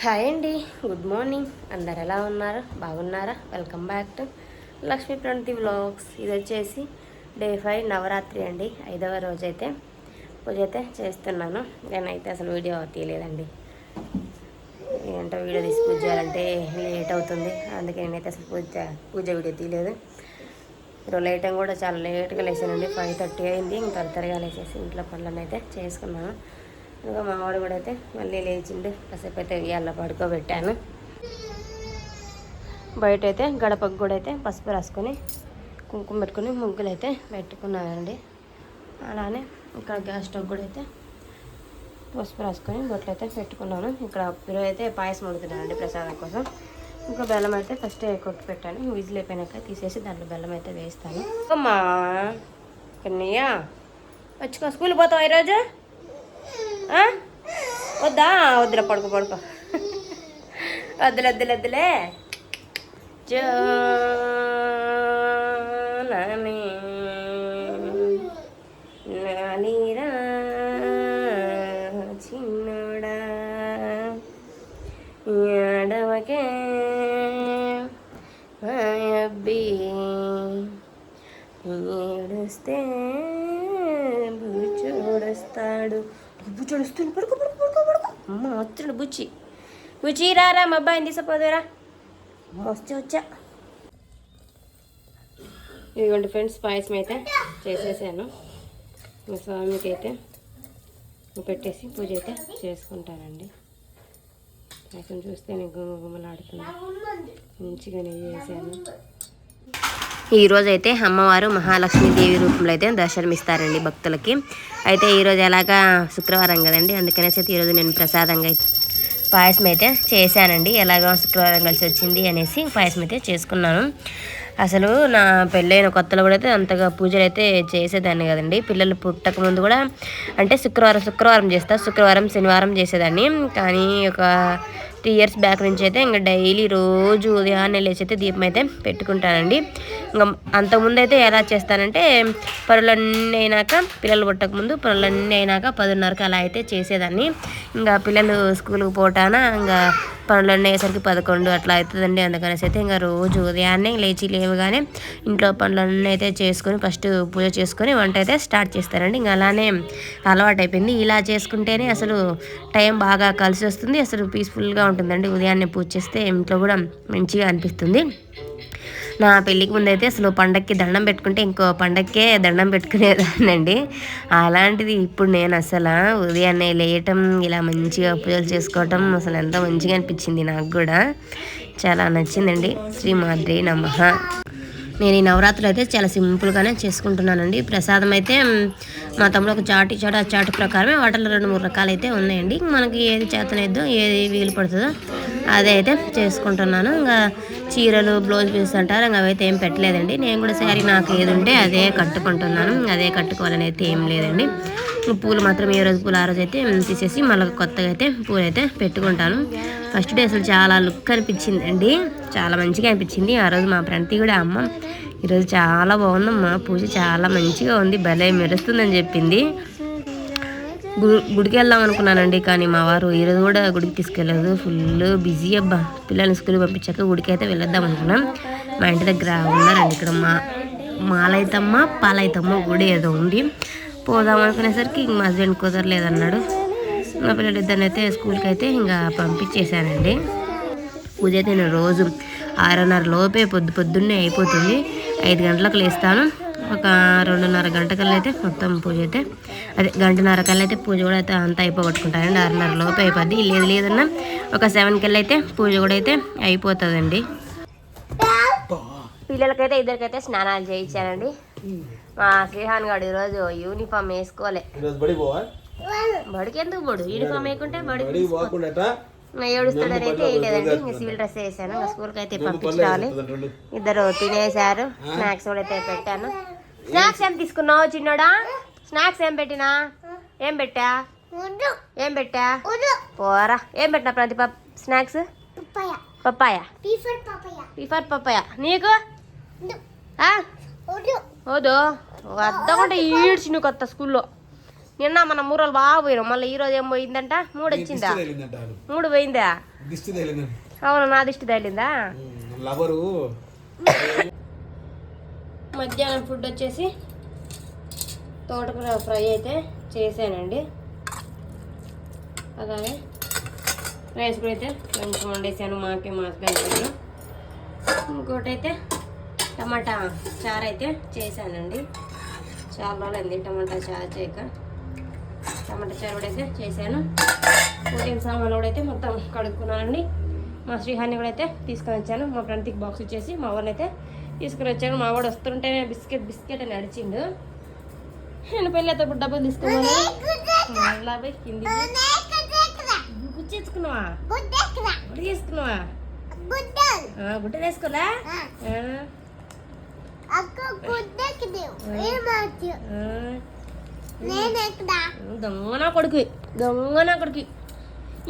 Hi అండి good morning. అందరు ఎలా ఉన్నారు? బాగున్నారా? Welcome back to Lakshmi Pranathi vlogs. ఇది వచ్చేసి డే ఫైవ్ నవరాత్రి అండి. ఐదవ రోజు అయితే పూజ అయితే చేస్తున్నాను. నేనైతే అసలు వీడియో తీయలేదండి ఏంటో వీడియో తీసి పూజ చేయాలంటే లేట్ అవుతుంది. అందుకే నేనైతే అసలు పూజ పూజ వీడియో తీయలేదు. ఈరోజు లేట్ కూడా చాలా లేట్గా లేచానండి. ఫైవ్ థర్టీ అయింది. ఇంకా త్వరగా లేచేసి ఇంట్లో పనులను అయితే చేసుకున్నాను. ఇంకా మావాడు కూడా అయితే మళ్ళీ లేచిండు. కాసేపు అయితే ఇవాళ పడుకోబెట్టాను. బయట అయితే గడపకు కూడా అయితే పసుపు రాసుకొని కుంకుమ పెట్టుకొని ముగ్గులు అయితే పెట్టుకున్నానండి. అలానే ఇక్కడ గ్యాస్ స్టవ్ కూడా అయితే పసుపు రాసుకొని బొట్లు అయితే పెట్టుకున్నాను. ఇక్కడ ఈరోజు అయితే పాయసం వండుతున్నానండి ప్రసాదం కోసం. ఇంకా బెల్లం అయితే ఫస్ట్ కొట్టి పెట్టాను. విజిల్ అయిపోయినాక తీసేసి దాంట్లో బెల్లం అయితే వేస్తాను. అమ్మా కన్నయ్య వచ్చుకో స్కూల్ పోతావు ఈరోజు? వద్దా? వద్దులే పడుకో పడుకో. వద్దులే వద్దులే వద్దులే. జోనని నానిరా చిన్నోడా. ఎడవకే అబ్బి ఏడుస్తే బుచ్చుడుస్తాడు బుచ్చుడుస్తాడు పడుకో పడుకో పడుకో పడుకో. అమ్మ వచ్చాడు బుచ్చి బుచ్చి రారా మా అబ్బాయిని తీసుకుపోదురా వస్తే వచ్చా. ఇదిగోండి ఫ్రెండ్స్ పాయసం అయితే చేసేసాను. మా స్వామికి అయితే పెట్టేసి పూజ అయితే చేసుకుంటానండి. పాయసం చూస్తే నేను గుమగుమలాడుతుంది. మంచిగా నెయ్యి వేసాను. ఈరోజు అయితే అమ్మవారు మహాలక్ష్మీదేవి రూపంలో అయితే దర్శనమిస్తారండి భక్తులకి. అయితే ఈరోజు ఎలాగా శుక్రవారం కదండి అందుకనేసి అయితే ఈరోజు నేను ప్రసాదంగా అయితే పాయసం అయితే చేశానండి. ఎలాగో శుక్రవారం కలిసి వచ్చింది అనేసి పాయసం అయితే చేసుకున్నాను. అసలు నా పెళ్ళైన కొత్తలో కూడా అయితే అంతగా పూజలు అయితే చేసేదాన్ని కదండి. పిల్లలు పుట్టక ముందు కూడా అంటే శుక్రవారం శుక్రవారం చేస్తా శుక్రవారం శనివారం చేసేదాన్ని. కానీ ఒక త్రీ ఇయర్స్ బ్యాక్ నుంచి అయితే ఇంకా డైలీ రోజు ఉదయాన్నే లేచి అయితే దీపం అయితే పెట్టుకుంటానండి. ఇంకా అంతకుముందు అయితే ఎలా చేస్తానంటే పనులన్నీ అయినాక పిల్లలు పుట్టక ముందు పనులన్నీ అయినాక పదిన్నరకు అలా అయితే చేసేదాన్ని. ఇంకా పిల్లలు స్కూల్కి పోటాన ఇంకా పనులన్నీ అయ్యేసరికి పదకొండు అట్లా అవుతుందండి అందుకనేసి అయితే ఇంకా రోజు ఉదయాన్నే లేచి లేవగానే ఇంట్లో పనులన్నీ అయితే చేసుకొని ఫస్ట్ పూజ చేసుకొని వంట అయితే స్టార్ట్ చేస్తారండి. ఇంకా అలానే అలవాటు అయిపోయింది ఇలా చేసుకుంటేనే అసలు టైం బాగా కలిసి వస్తుంది అసలు పీస్ఫుల్గా ఉంటుందండి. ఉదయాన్నే పూజ చేస్తే ఇంట్లో కూడా మంచిగా అనిపిస్తుంది. నా పెళ్ళికి ముందు అయితే అసలు పండక్కి దండం పెట్టుకుంటే ఇంకో పండక్కే దండం పెట్టుకునేదానండి అలాంటిది ఇప్పుడు నేను అసలు ఉదయాన్నే లేయటం ఇలా మంచిగా పూజలు చేసుకోవటం అసలు ఎంతో మంచిగా అనిపించింది నాకు కూడా. చాలా నచ్చిందండి. శ్రీ మాద్రి నమ. నేను ఈ నవరాత్రులు అయితే చాలా సింపుల్గానే చేసుకుంటున్నానండి. ప్రసాదం అయితే మా తమ్ముడు ఒక చాటు చాటు ఆ చాటు ప్రకారమే వాటిలో రెండు మూడు రకాలు అయితే ఉన్నాయండి. మనకి ఏది చేతనైద్దో ఏది వీలు పడుతుందో అదే అయితే చేసుకుంటున్నాను. ఇంకా చీరలు బ్లౌజ్ పీస్ అంటారు. ఇంకా అవైతే ఏం పెట్టలేదండి. నేను కూడా శారీ నాకు ఏది ఉంటే అదే కట్టుకుంటున్నాను. అదే కట్టుకోవాలని అయితే ఏం లేదండి. పూలు మాత్రం ఏ రోజు పూలు ఆ రోజు అయితే తీసేసి మళ్ళీ కొత్తగా అయితే పూలు అయితే పెట్టుకుంటాను. ఫస్ట్ డే అసలు చాలా లుక్ అనిపించిందండి. చాలా మంచిగా అనిపించింది. ఆ రోజు మా ఫ్రెండ్ కూడా అమ్మ ఈరోజు చాలా బాగుందమ్మా. పూజ చాలా మంచిగా ఉంది. భలే మెరుస్తుందని చెప్పింది. గుడికి వెళ్దాం అనుకున్నానండి కానీ మా వారు ఈరోజు కూడా గుడికి తీసుకెళ్ళదు. ఫుల్ బిజీ అబ్బా. పిల్లల్ని స్కూల్కి పంపించాక గుడికి అయితే వెళ్ళొద్దాం అనుకున్నాం. మా ఇంటి దగ్గర ఉన్నారండి ఇక్కడ మా మాలైతమ్మ పాలైతమ్మ గుడి ఏదో ఉంది. పోదాం అనుకునేసరికి ఇంక మా హస్బెండ్ కుదరలేదన్నాడు. మా పిల్లలు ఇద్దరిని అయితే స్కూల్కి అయితే ఇంకా పంపించేశానండి పూజ అయితే నేను రోజు ఆరున్నర లోపే పొద్దు పొద్దున్నే అయిపోతుంది. ఐదు గంటలకు లేస్తాను. ఒక రెండున్నర గంటకల్లా అయితే మొత్తం పూజ అయితే అదే గంటన్నర కల్లా అయితే పూజ కూడా అయితే అంతా అయిపోగొట్టుకుంటానండి ఆరున్నర లోపే అయిపోద్ది. లేదు లేదన్నా ఒక సెవెన్ కల్లా అయితే పూజ కూడా అయితే అయిపోతుందండి. పిల్లలకైతే ఇద్దరికైతే స్నానాలు చేయించానండి మా శ్రీహాన్ గారు ఈరోజు యూనిఫామ్ వేసుకోలే. బడికి ఎందుకు బడు యూనిఫామ్ వేయకుంటే బడికి ఏడుస్తాడని అయితే వేయలేదండి. ఇంకా సివిల్ డ్రెస్ వేసాను. స్కూల్కి అయితే పంపించాలి ఇద్దరు తినేశారు. స్నాక్స్ కూడా అయితే పెట్టాను. స్నాక్స్ ఏం తీసుకున్నావు చిన్నోడా? స్నాక్స్ ఏం పెట్టినా? ఏం పెట్టా? ఏం పెట్టా? పోరా. ఏం పెట్టినా ప్రతి స్నాక్స్? పప్పాయ. For papaya. నీకు? ఆ? వద్దు. వద్దకుంటే ఈడ్చి నువ్వు కొత్త స్కూల్లో. నిన్న మన మూరలు బాగా పోయినాం. మళ్ళీ ఈ రోజు ఏం పోయిందంట? మూడు వచ్చిందా? మూడు పోయిందా? అవును నా దిష్టి తగిలిందా? లవరు. మధ్యాహ్నం ఫుడ్ వచ్చేసి తోటకూర ఫ్రై అయితే చేశానండి. అలాగే రైస్ కూడా అయితే కొంచెం వండేసాను మాకే మా హస్బెండ్ ఇంకోటి అయితే టమాటా చారు అయితే చేశానండి. చాలా రోజులైంది టమాటా చారు చేయక. టమాటా చారు కూడా అయితే చేశాను. ప్రోటీన్ సామాన్లు కూడా అయితే మొత్తం కడుక్కున్నానండి. మా శ్రీహాన్ని కూడా అయితే తీసుకొని వచ్చాను. మా ఫ్రెండ్కి బాక్స్ ఇచ్చేసి మా వాడిని అయితే తీసుకుని వచ్చాను మా వాడు వస్తుంటేనే బిస్కెట్ బిస్కెట్ అని అడిచిండు నేను పెళ్ళి అయితే ఇప్పుడు డబ్బులు తీసుకోవాలి పోయి కింది గుచ్చేసుకున్నావా గుడ్డ చేసుకున్నావా ఆ, గుడ్డ వేసుకోలే ఆ, ఆ. దొంగ నా కొడుకు దొంగ నా కొడుకు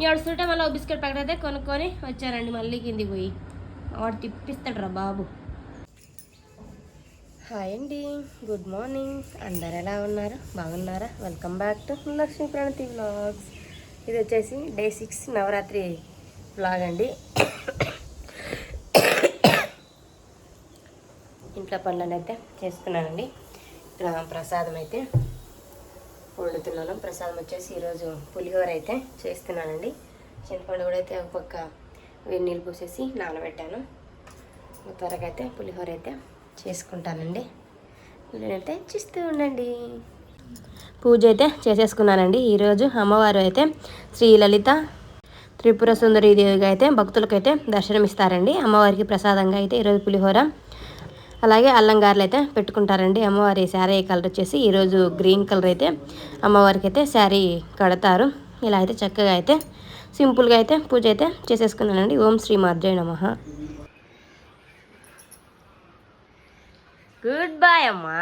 ఏడుస్తుంటే మళ్ళీ బిస్కెట్ ప్యాకెట్ అయితే కొనుక్కొని వచ్చానండి మళ్ళీ కిందికి పోయి. వాడు తిప్పిస్తాడు రా బాబు. హాయ్ అండి. గుడ్ మార్నింగ్ అందరు ఎలా ఉన్నారు? బాగున్నారా? Welcome back to Lakshmi Pranathi vlogs ఇది వచ్చేసి డే సిక్స్ నవరాత్రి వ్లాగ్ అండి. ఇంట్లో పనులను అయితే చేసుకున్నానండి. ఇక్కడ ప్రసాదం అయితే వండుతున్నాను. ప్రసాదం వచ్చేసి ఈరోజు పులిహోర అయితే చేస్తున్నానండి. చింతపండు కూడా అయితే ఒక పక్క వేడి నీళ్ళు పోసేసి నానబెట్టాను. త్వరగా అయితే పులిహోర అయితే చేసుకుంటానండి. నేనైతే చూస్తూ ఉండండి. పూజ అయితే చేసేసుకున్నానండి. ఈరోజు అమ్మవారు అయితే శ్రీ లలిత త్రిపుర సుందరి అయితే భక్తులకైతే దర్శనమిస్తారండి అమ్మవారికి ప్రసాదంగా అయితే ఈరోజు పులిహోర అలాగే అల్లంగారులు అయితే పెట్టుకుంటారండి. అమ్మవారి శారీ కలర్ వచ్చేసి ఈరోజు గ్రీన్ కలర్ అయితే అమ్మవారికి అయితే శారీ కడతారు. ఇలా అయితే చక్కగా అయితే సింపుల్గా అయితే పూజ అయితే చేసేసుకున్నానండి. ఓం శ్రీ మాధ్రయ నమ. గుడ్ బాయ్ అమ్మా.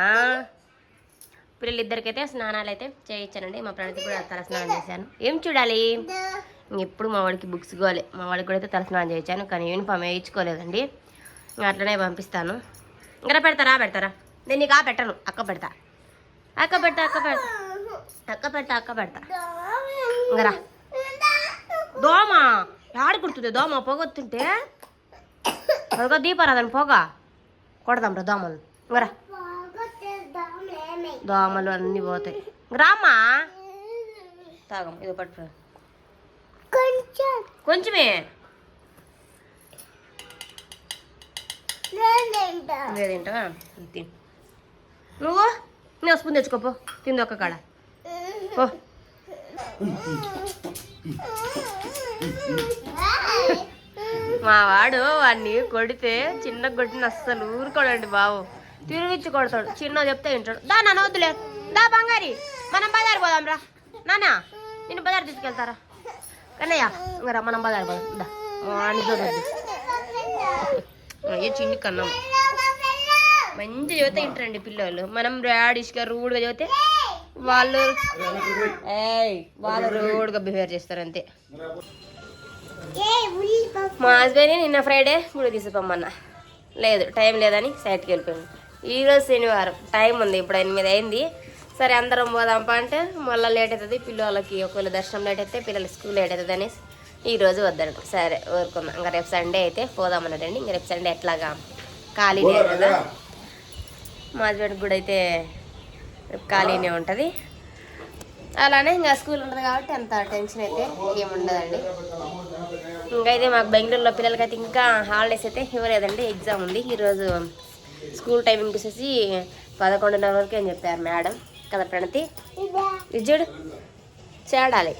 పిల్లలిద్దరికైతే స్నానాలు అయితే చేయించానండి. మా ప్రణతి కూడా తల స్నానం చేశాను ఏం చూడాలి? ఎప్పుడు మా వాడికి బుక్స్ కావాలి మా వాడికి కూడా అయితే తల స్నానం చేయించాను కానీ యూనిఫామ్ వేయించుకోలేదండి. అట్లనే పంపిస్తాను. ఇంకా పెడతారా? పెడతారా? నేను నీకు ఆ పెట్టను. అక్క పెడతా. అక్క పెడతా అక్క పెడతా. అక్క పెడతా అక్క పెడతా. ఇంకరా దోమ. ఆడ దోమ? పొగొత్తుంటే పొగ దీపారాధన పొగ. కొడదాం రా దోమలు. వరా. దోమలు అన్నీ పోతాయి. రామ్మా. తాగం ఇది పట్టు. కొంచెమే. లేదేంటా ఇది నువ్వు? నేను స్పూన్ తెచ్చుకోపో తింది ఒక్క కాడ. ఓ మా వాడు వాడిని కొడితే చిన్న కొట్టిన అస్సలు ఊరుకోడండి బావు తిరిగిచ్చి కొడతాడు. చిన్న చెప్తే వింటాడు. దా నాన్న వద్దులే. దా బంగారి. మనం బజారు పోదాం రా. నాన్న నిన్ను బజారు తీసుకెళ్తారా? కన్నయ్య ఇంకా రా మనం బజారు పోదాం. దా. చూడద్దు అయ్యో చిన్ని కన్నాం. మంచి చదివితే వింటారండి పిల్లలు మనం రాడిష్గా రూడ్గా చదివితే వాళ్ళు ఏయ్ వాళ్ళు రూడ్గా బిహేవ్ చేస్తారు అంతే. మా హస్బెండ్ నిన్న ఫ్రైడే గుడి తీసుకుపోమన్నా. లేదు టైం లేదని సైట్కి వెళ్ళిపోయింది. ఈరోజు శనివారం. టైం ఉంది ఇప్పుడు ఎనిమిది అయింది. సరే అందరం పోదాంపా అంటే మళ్ళీ లేట్ అవుతుంది పిల్లలకి ఒకవేళ దర్శనం లేట్ అయితే పిల్లల స్కూల్ లేట్ అవుతుంది అనేసి ఈరోజు వద్దను సరే ఊరుకున్నాం ఇంకా రేపు సండే అయితే పోదామన్నాడండి. ఇంకా రేపు సండే ఎట్లాగా? ఖాళీనే కదా. మా హస్బెండ్ కూడా అయితే రేపు ఖాళీనే ఉంటుంది. అలానే ఇంకా స్కూల్ ఉంటుంది కాబట్టి అంత టెన్షన్ అయితే ఏముండదండి ఇంకా అయితే మాకు బెంగళూరులో పిల్లలకైతే ఇంకా హాలిడేస్ అయితే ఇవ్వలేదండి. ఎగ్జామ్ ఉంది. ఈరోజు స్కూల్ టైమింగ్ వచ్చేసి పదకొండున్నర వరకు అని చెప్పారు మేడం? కదా ప్రణతి? విజయుడు చేడాలి